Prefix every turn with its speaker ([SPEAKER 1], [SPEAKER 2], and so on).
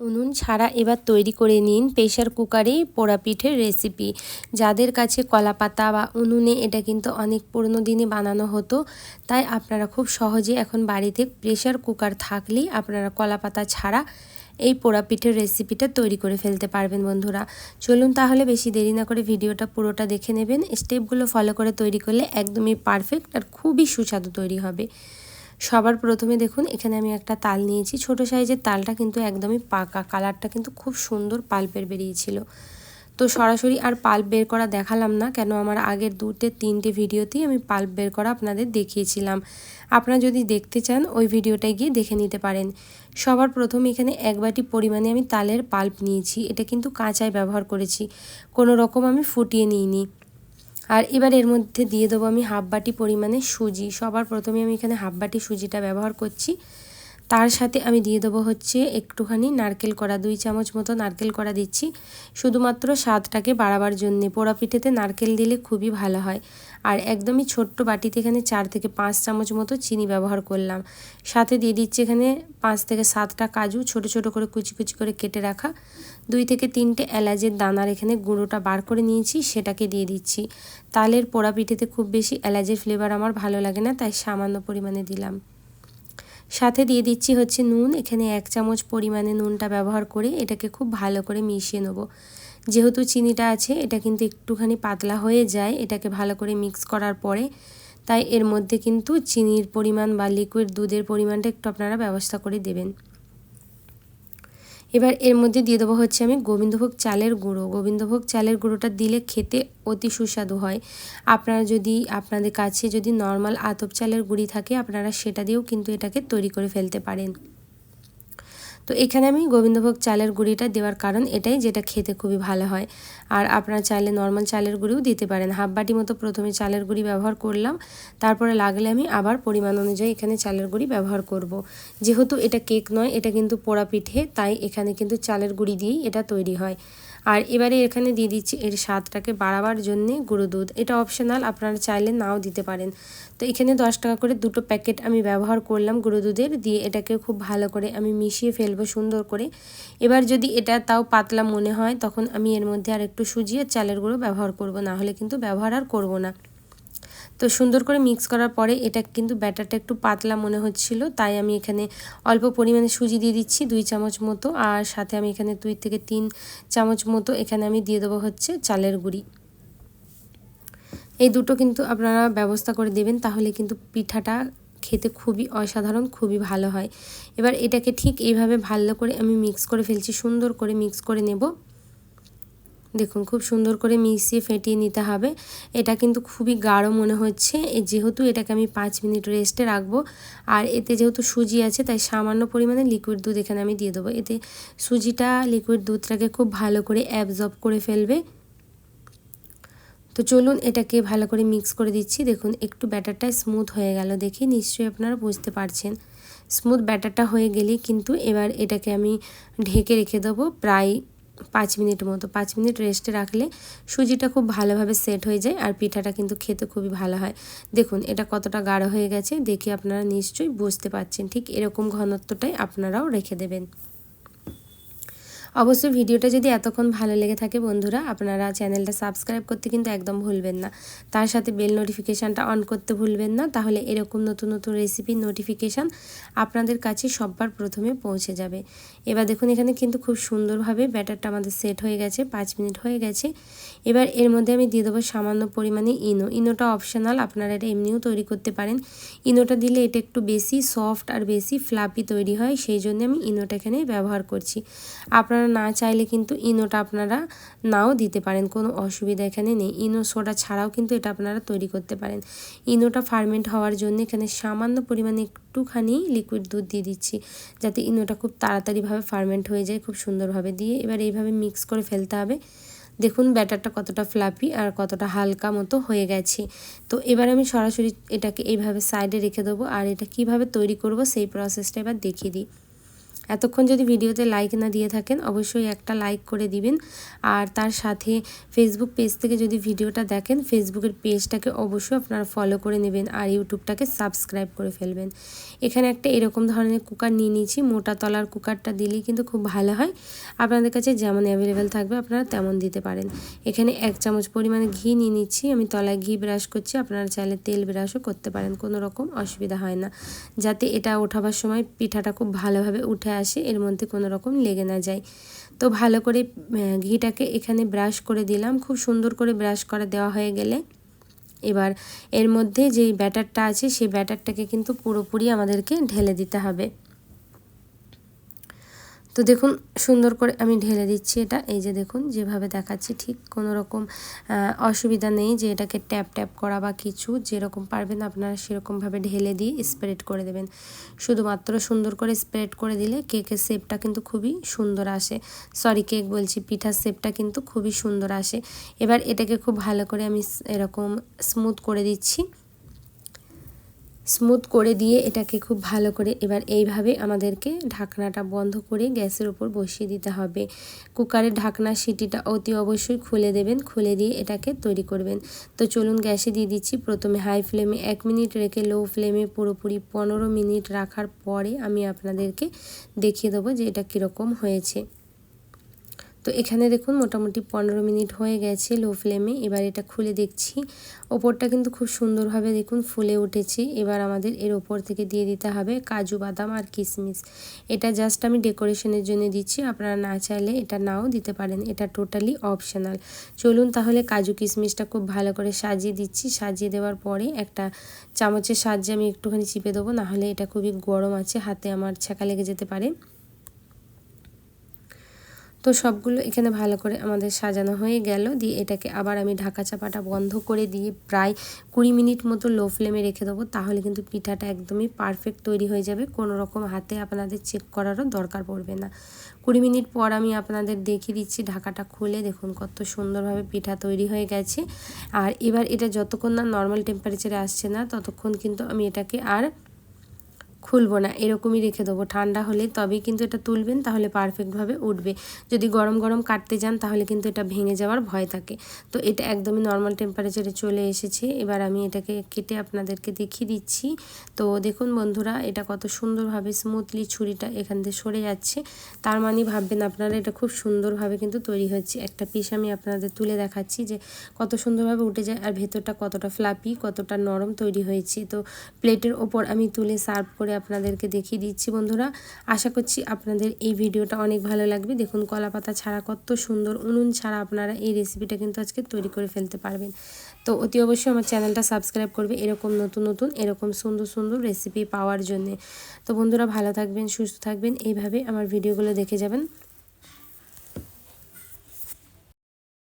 [SPEAKER 1] উনুন ছাড়া এবার তৈরি করে নিন প্রেশার কুকারেই পোড়া পিঠের রেসিপি। যাদের কাছে কলা পাতা বা উনুনে এটা কিন্তু অনেক পুরনো দিনে বানানো হতো, তাই আপনারা খুব সহজে এখন বাড়িতে প্রেশার কুকার থাকলেই আপনারা কলা পাতা ছাড়া এই পোড়া পিঠের রেসিপিটা তৈরি করে ফেলতে পারবেন বন্ধুরা। চলুন তাহলে বেশি দেরি না করে ভিডিওটা পুরোটা দেখে নেবেন। স্টেপগুলো ফলো করে তৈরি করলে একদমই পারফেক্ট আর খুবই সুস্বাদু তৈরি হবে। সবার প্রথমে দেখুন, এখানে আমি একটা তাল নিয়েছি। ছোট সাইজের তালটা কিন্তু একদমই পাকা। কালারটা কিন্তু খুব সুন্দর পাল্পের বেরিয়েছিল। তো সরাসরি আর পাল্প বের করা দেখালাম না, কেন আমার আগের দুটো তিনটে ভিডিওতেই আমি পাল্প বের করা আপনাদের দেখিয়েছিলাম। আপনারা যদি দেখতে চান, ওই ভিডিওটায় গিয়ে দেখে নিতে পারেন। সবার প্রথম এখানে এক বাটি পরিমাণে আমি তালের পাল্প নিয়েছি। এটা কিন্তু কাঁচায় ব্যবহার করেছি। কোনো রকম আমি ফুটিয়ে নিইনি। আর এবার এর মধ্যে দিয়ে দেবো আমি হাফ বাটি পরিমাণে সুজি। সবার প্রথমে আমি এখানে হাফ বাটি সুজিটা ব্যবহার করছি। তার সাথে আমি দিয়ে দেবো হচ্ছে একটুখানি নারকেল করা দুই চামচ মতো নারকেল করা দিচ্ছি। শুধুমাত্র স্বাদটাকে বাড়াবার জন্যে পোড়া পিঠেতে নারকেল দিলে খুবই ভালো হয়। আর একদমই ছোট্ট বাটিতে এখানে চার থেকে পাঁচ চামচ মতো চিনি ব্যবহার করলাম। সাথে দিয়ে দিচ্ছি এখানে পাঁচ থেকে সাতটা কাজু, ছোট ছোট করে কুচি কুচি করে কেটে রাখা। দুই থেকে তিনটে এলাচের দানার এখানে গুঁড়োটা বার করে নিয়েছি, সেটাকে দিয়ে দিচ্ছি। তালের পোড়া পিঠেতে খুব বেশি এলাচের ফ্লেভার আমার ভালো লাগে না, তাই সামান্য পরিমাণে দিলাম। সাথে দিয়ে দিচ্ছি হচ্ছে নুন। এখানে এক চামচ পরিমাণে নুনটা ব্যবহার করে এটাকে খুব ভালো করে মিশিয়ে নেব। যেহেতু চিনিটা আছে, এটা কিন্তু একটুখানি পাতলা হয়ে যায়, এটাকে ভালো করে মিক্স করার পরে তাই এর মধ্যে কিন্তু চিনির পরিমাণ বা লিকুইড দুধের পরিমাণটা একটু আপনারা ব্যবস্থা করে দেবেন। এবার এর মধ্যে দিয়ে দেবো হচ্ছে আমি গোবিন্দভোগ চালের গুঁড়ো। গোবিন্দভোগ চালের গুঁড়োটা দিলে খেতে অতি সুস্বাদু হয়। আপনারা যদি আপনাদের কাছে যদি নর্মাল আতপ চালের গুঁড়ি থাকে, আপনারা সেটা দিয়েও কিন্তু এটাকে তৈরি করে ফেলতে পারেন। তো এখানে আমি গোবিন্দভোগ চালের গুঁড়িটা দেওয়ার কারণ এটাই, যেটা খেতে খুবই ভালো হয়। আর আপনারা চাইলে নর্মাল চালের গুঁড়িও দিতে পারেন। হাফ বাটি মতো প্রথমে চালের গুঁড়ি ব্যবহার করলাম। তারপরে লাগলে আমি আবার পরিমাণ অনুযায়ী এখানে চালের গুঁড়ি ব্যবহার করব। যেহেতু এটা কেক নয়, এটা কিন্তু পোড়া পিঠে, তাই এখানে কিন্তু চালের গুঁড়ি দিয়েই এটা তৈরি হয়। আর এবারে এখানে দিয়ে দিচ্ছি এর স্বাদটাকে বাড়াবার জন্যে গুঁড়ো দুধ। এটা অপশনাল আপনারা চাইলে নাও দিতে পারেন। তো এখানে দশ টাকা করে দুটো প্যাকেট আমি ব্যবহার করলাম গুঁড়ো দুধের। দিয়ে এটাকে খুব ভালো করে আমি মিশিয়ে ফেলব। সুন্দর করে। এবার যদি এটা তাও পাতলা মনে হয়, তখন আমি এর মধ্যে আর একটু সুজিয়ে চালের গুঁড়ো ব্যবহার করব, না হলে কিন্তু ব্যবহার আর করব না। তো সুন্দর করে মিক্স করার পরে এটা কিন্তু ব্যাটারটা একটু পাতলা মনে হচ্ছিল, তাই আমি এখানে অল্প পরিমাণে সুজি দিয়ে দিচ্ছি, দুই চামচ মতো, আর সাথে আমি এখানে দুই থেকে তিন চামচ মতো এখানে আমি দিয়ে দেবো হচ্ছে চালের গুঁড়ি। এই দুটো কিন্তু আপনারা ব্যবস্থা করে দেবেন, তাহলে কিন্তু পিঠাটা খেতে খুবই অসাধারণ, খুবই ভালো হয়। এবার এটাকে ঠিক এইভাবে ভালো করে আমি মিক্স করে ফেলছি, সুন্দর করে মিক্স করে নেব। দেখুন, খুব সুন্দর করে মিশিয়ে ফেটিয়ে নিতে হবে। এটা কিন্তু খুবই গাঢ় মনে হচ্ছে। যেহেতু এটাকে আমি পাঁচ মিনিট রেস্টে রাখব, আর এতে যেহেতু সুজি আছে, তাই সামান্য পরিমাণে লিকুইড দুধ এখানে আমি দিয়ে দেবো। এতে সুজিটা লিকুইড দুধটাকে খুব ভালো করে অ্যাবজর্ব করে ফেলবে। তো চলুন এটাকে ভালো করে মিক্স করে দিচ্ছি। দেখুন, একটু ব্যাটারটা স্মুথ হয়ে গেল দেখি নিশ্চয়ই আপনারা বুঝতে পারছেন। স্মুথ ব্যাটারটা হয়ে গেলেই কিন্তু এবার এটাকে আমি ঢেকে রেখে দেবো প্রায় পাঁচ মিনিট মতো। পাঁচ মিনিট রেস্টে রাখলে সুজিটা খুব ভালোভাবে সেট হয়ে যায় আর পিঠাটা কিন্তু খেতে খুবই ভালো হয়। দেখুন, এটা কতটা গাঢ় হয়ে গেছে দেখে আপনারা নিশ্চয়ই বুঝতে পারছেন। ঠিক এরকম ঘনত্বটাই আপনারাও রেখে দেবেন। অবশ্যই ভিডিওটা যদি এতক্ষণ ভালো লেগে থাকে বন্ধুরা, আপনারা চ্যানেলটা সাবস্ক্রাইব করতে কিন্তু একদম ভুলবেন না। তার সাথে বেল নোটিফিকেশানটা অন করতে ভুলবেন না, তাহলে এরকম নতুন নতুন রেসিপির নোটিফিকেশান আপনাদের কাছে সববার প্রথমে পৌঁছে যাবে। এবার দেখুন, এখানে কিন্তু খুব সুন্দরভাবে ব্যাটারটা আমাদের সেট হয়ে গেছে, পাঁচ মিনিট হয়ে গেছে। এবার এর মধ্যে আমি দিয়ে দেবো সামান্য পরিমাণে ইনো। ইনোটা অপশনাল আপনারা এটা এমনিও তৈরি করতে পারেন। ইনোটা দিলে এটা একটু বেশি সফট আর বেশি ফ্লাপি তৈরি হয়, সেই জন্য আমি ইনোটা এখানে ব্যবহার করছি। আপনারা আপনারা না চাইলে কিন্তু ইনোটা আপনারা নাও দিতে পারেন, কোনো অসুবিধা এখানে নেই। ইনো সোডা ছাড়াও কিন্তু এটা আপনারা তৈরি করতে পারেন। ইনোটা ফার্মেন্ট হওয়ার জন্য এখানে সামান্য পরিমাণে একটুখানি লিকুইড দুধ দিয়ে দিচ্ছি, যাতে ইনোটা খুব তাড়াতাড়িভাবে ফার্মেন্ট হয়ে যায়, খুব সুন্দরভাবে। দিয়ে এবার এইভাবে মিক্স করে ফেলতে হবে। দেখুন ব্যাটারটা কতটা ফ্লাপি আর কতটা হালকা মতো হয়ে গেছে। তো এবার আমি সরাসরি এটাকে এইভাবে সাইডে রেখে দেবো, আর এটা কীভাবে তৈরি করব সেই প্রসেসটা এবার দেখিয়ে দিই। এতক্ষণ যদি ভিডিওতে লাইক না দিয়ে থাকেন, অবশ্যই একটা লাইক করে দিবেন। আর তার সাথে ফেসবুক পেজ থেকে যদি ভিডিওটা দেখেন ফেসবুকের পেজটাকে অবশ্যই আপনারা ফলো করে নেবেন আর ইউটিউবটাকে সাবস্ক্রাইব করে ফেলবেন। এখানে একটা এরকম ধরনের কুকার নিয়ে নিয়েছি, মোটা তলার কুকারটা দিলেই কিন্তু খুব ভালো হয়। আপনাদের কাছে যেমন অ্যাভেলেবেল থাকবে, আপনারা তেমন দিতে পারেন। এখানে এক চামচ পরিমাণে ঘি নিয়ে নিচ্ছি। আমি তলায় ঘি ব্রাশ করছি, আপনারা চাইলে তেল ব্রাশও করতে পারেন, কোনো রকম অসুবিধা হয় না। যাতে এটা ওঠাবার সময় পিঠাটা খুব ভালোভাবে উঠে আসে, এর মধ্যে কোনো রকম লেগে না যায়। তো ভালো করে ঘিটাকে এখানে ব্রাশ করে দিলাম। খুব সুন্দর করে ব্রাশ করা দেওয়া হয়ে গেলে। এবার এর মধ্যে যেই ব্যাটারটা আছে, সেই ব্যাটারটাকে কিন্তু পুরোপুরি আমাদেরকে ঢেলে দিতে হবে। তো দেখুন, সুন্দর করে আমি ঢেলে দিচ্ছি এটা। এই যে দেখুন, যেভাবে দেখাচ্ছি, ঠিক কোনো রকম অসুবিধা নেই যে এটাকে ট্যাপ ট্যাপ করা বা কিছু, যেরকম পারবেন আপনারা সেরকমভাবে ঢেলে দিয়ে স্প্রেড করে দেবেন। শুধুমাত্র সুন্দর করে স্প্রেড করে দিলে কেকের শেপটা কিন্তু খুবই সুন্দর আসে। সরি কেক বলছি, পিঠার শেপটা কিন্তু খুবই সুন্দর আসে। এবার এটাকে খুব ভালো করে আমি এরকম স্মুথ করে দিচ্ছি। স্মুথ করে দিয়ে এটাকে খুব ভালো করে এবার এইভাবে আমাদেরকে ঢাকনাটা বন্ধ করে গ্যাসের উপর বসিয়ে দিতে হবে। কুকারের ঢাকনা সিটিটা অতি অবশ্যই খুলে দেবেন, খুলে দিয়ে এটাকে তৈরি করবেন। তো চলুন গ্যাসে দিয়ে দিচ্ছি। প্রথমে হাই ফ্লেমে এক মিনিট রেখে লো ফ্লেমে পুরোপুরি পনেরো মিনিট রাখার পরে আমি আপনাদেরকে দেখিয়ে দেবো যে এটা কীরকম হয়েছে। তো এখানে দেখুন মোটামুটি পনেরো মিনিট হয়ে গেছে লো ফ্লেমে এবার এটা খুলে দেখছি। ওপরটা কিন্তু খুব সুন্দরভাবে দেখুন ফুলে উঠেছে। এবার আমাদের এর ওপর থেকে দিয়ে দিতে হবে কাজু বাদাম আর কিশমিশ। এটা জাস্ট আমি ডেকোরেশনের জন্য দিচ্ছি। আপনারা না চাইলে এটা নাও দিতে পারেন। এটা টোটালি অপশনাল চলুন তাহলে কাজু কিশমিশটা খুব ভালো করে সাজিয়ে দিচ্ছি। সাজিয়ে দেওয়ার পরে একটা চামচের সাহায্যে আমি একটুখানি চিপে দেবো। নাহলে এটা খুবই গরম আছে, হাতে আমার ছ্যাঁকা লেগে যেতে পারে। তো সবগুলো এখানে ভালো করে আমাদের সাজানো হয়ে গেল। দিয়ে এটাকে আবার আমি ঢাকা চাপাটা বন্ধ করে দিয়ে প্রায় কুড়ি মিনিট মতো লো ফ্লেমে রেখে দেবো। তাহলে কিন্তু পিঠাটা একদমই পারফেক্ট তৈরি হয়ে যাবে। কোনো রকম হাতে আপনাদের চেক করারও দরকার পড়বে না। কুড়ি মিনিট পর আমি আপনাদের দেখিয়ে দিচ্ছি ঢাকাটা খুলে। দেখুন কত সুন্দরভাবে পিঠা তৈরি হয়ে গেছে। আর এবার এটা যতক্ষণ না নর্মাল টেম্পারেচারে আসছে না, ততক্ষণ কিন্তু আমি এটাকে আর খুলবো না, এরকমই রেখে দেবো। ঠান্ডা হলে তবেই কিন্তু এটা তুলবেন, তাহলে পারফেক্টভাবে উঠবে। যদি গরম গরম কাটতে যান, তাহলে কিন্তু এটা ভেঙে যাওয়ার ভয় থাকে। তো এটা একদমই নর্মাল টেম্পারেচারে চলে এসেছে। এবার আমি এটাকে কেটে আপনাদেরকে দেখিয়ে দিচ্ছি। তো দেখুন বন্ধুরা, এটা কত সুন্দরভাবে স্মুথলি ছুরিটা এখান থেকে সরে যাচ্ছে। তার মানে ভাববেন আপনারা এটা খুব সুন্দরভাবে কিন্তু তৈরি হচ্ছে। একটা পিস আমি আপনাদের তুলে দেখাচ্ছি যে কত সুন্দরভাবে উঠে যায় আর ভেতরটা কতটা ফ্লাপি কতটা নরম তৈরি হয়েছে। তো প্লেটের ওপর আমি তুলে সার্ভ করে আপনাদেরকে দেখিয়ে দিচ্ছি বন্ধুরা। আশা করছি আপনাদের এই ভিডিওটা অনেক ভালো লাগবে। দেখুন কলা পাতা ছাড়া কত সুন্দর উনুন ছাড়া আপনারা এই রেসিপিটা কিন্তু আজকে তৈরি করে ফেলতে পারবেন। তো অতি অবশ্যই আমার চ্যানেলটা সাবস্ক্রাইব করবে এরকম নতুন নতুন, এরকম সুন্দর সুন্দর রেসিপি পাওয়ার জন্যে। তো বন্ধুরা, ভালো থাকবেন, সুস্থ থাকবেন। এইভাবে আমার ভিডিওগুলো দেখে যাবেন।